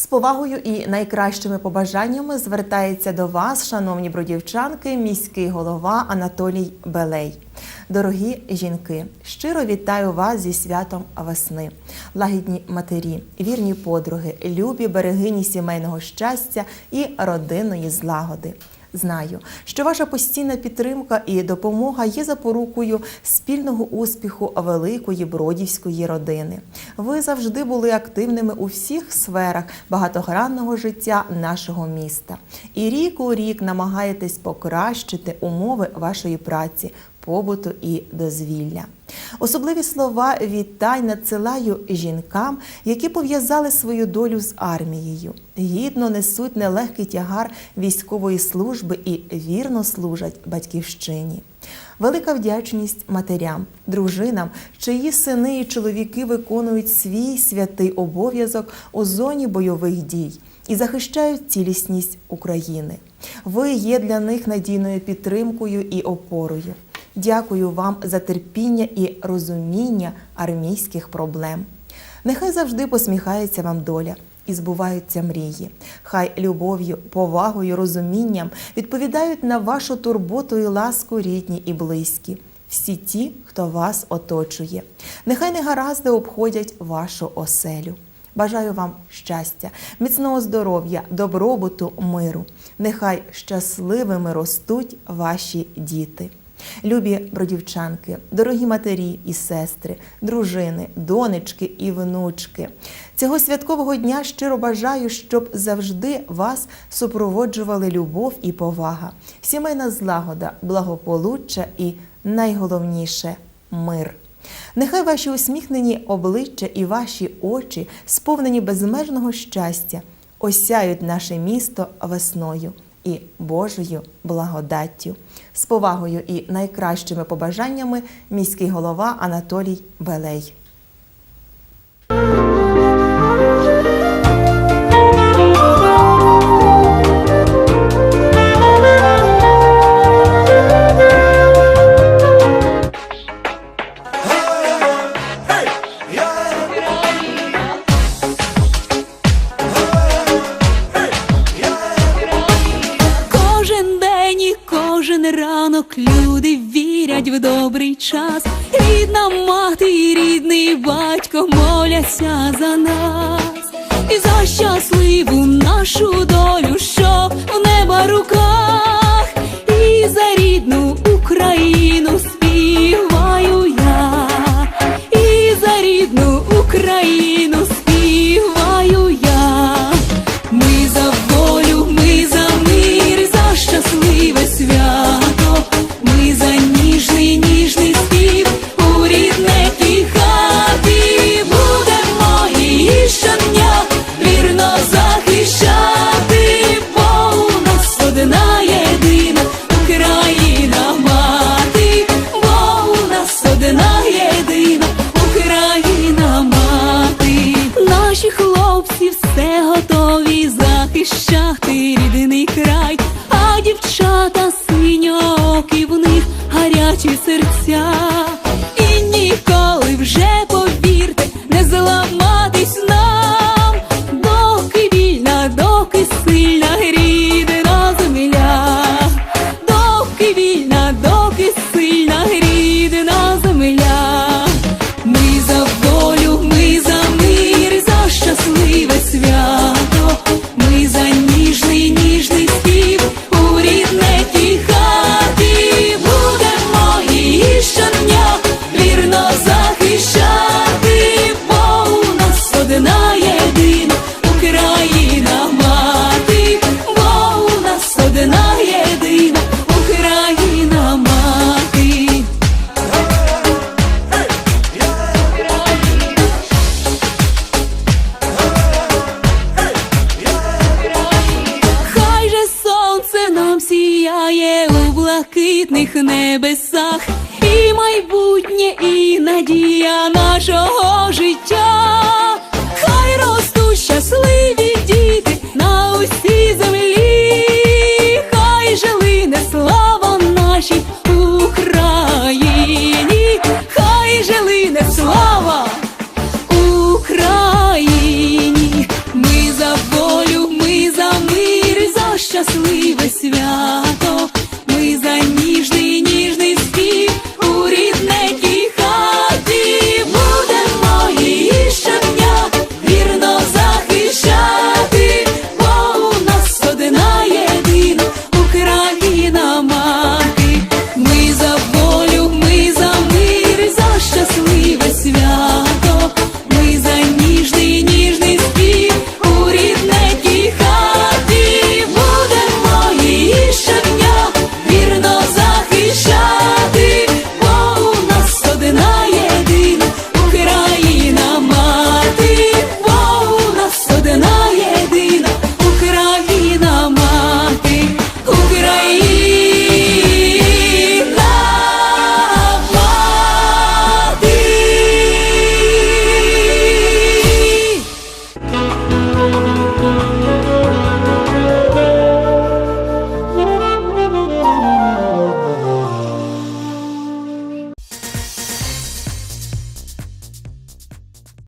З повагою і найкращими побажаннями звертається до вас, шановні бродівчанки, міський голова Анатолій Белей. Дорогі жінки, щиро вітаю вас зі святом весни, лагідні матері, вірні подруги, любі берегині сімейного щастя і родинної злагоди. Знаю, що ваша постійна підтримка і допомога є запорукою спільного успіху великої бродівської родини. Ви завжди були активними у всіх сферах багатогранного життя нашого міста. І рік у рік намагаєтесь покращити умови вашої праці, побуту і дозвілля. Особливі слова вітань надсилаю жінкам, які пов'язали свою долю з армією, гідно несуть нелегкий тягар військової служби і вірно служать батьківщині. Велика вдячність матерям, дружинам, чиї сини і чоловіки виконують свій святий обов'язок у зоні бойових дій і захищають цілісність України. Ви є для них надійною підтримкою і опорою. Дякую вам за терпіння і розуміння армійських проблем. Нехай завжди посміхається вам доля і збуваються мрії. Хай любов'ю, повагою, розумінням відповідають на вашу турботу і ласку рідні і близькі. Всі ті, хто вас оточує. Нехай негаразди обходять вашу оселю. Бажаю вам щастя, міцного здоров'я, добробуту, миру. Нехай щасливими ростуть ваші діти. Любі бродівчанки, дорогі матері і сестри, дружини, донечки і внучки. Цього святкового дня щиро бажаю, щоб завжди вас супроводжували любов і повага, сімейна злагода, благополуччя і найголовніше мир. Нехай ваші усміхнені обличчя і ваші очі, сповнені безмежного щастя, осяють наше місто весною і Божою благодаттю. З повагою і найкращими побажаннями міський голова Анатолій Белей. В добрий час. Рідна мати і рідний батько моляться за нас. І за щасливу нашу долю, що в неба руках, і за рідну Україну співаю я, і за рідну Україну співаю я. Ми за волю, ми за мир, за щасливе свято, захищати рідний край, а дівчата синьокі в них гарячі серця, і ніколи вже повірте, не зламатись нам, доки вільна, доки сильна рідна земля, доки вільна, доки сильна рідна земля. Ми за волю, ми за мир, за щасливе блакитних небесах, і майбутнє, і надія нашого життя, хай ростуть щасливі діти на усій землі, хай жили не слава нашій Україні, хай жили не слава Україні, ми за волю, ми за мир, за щасливі.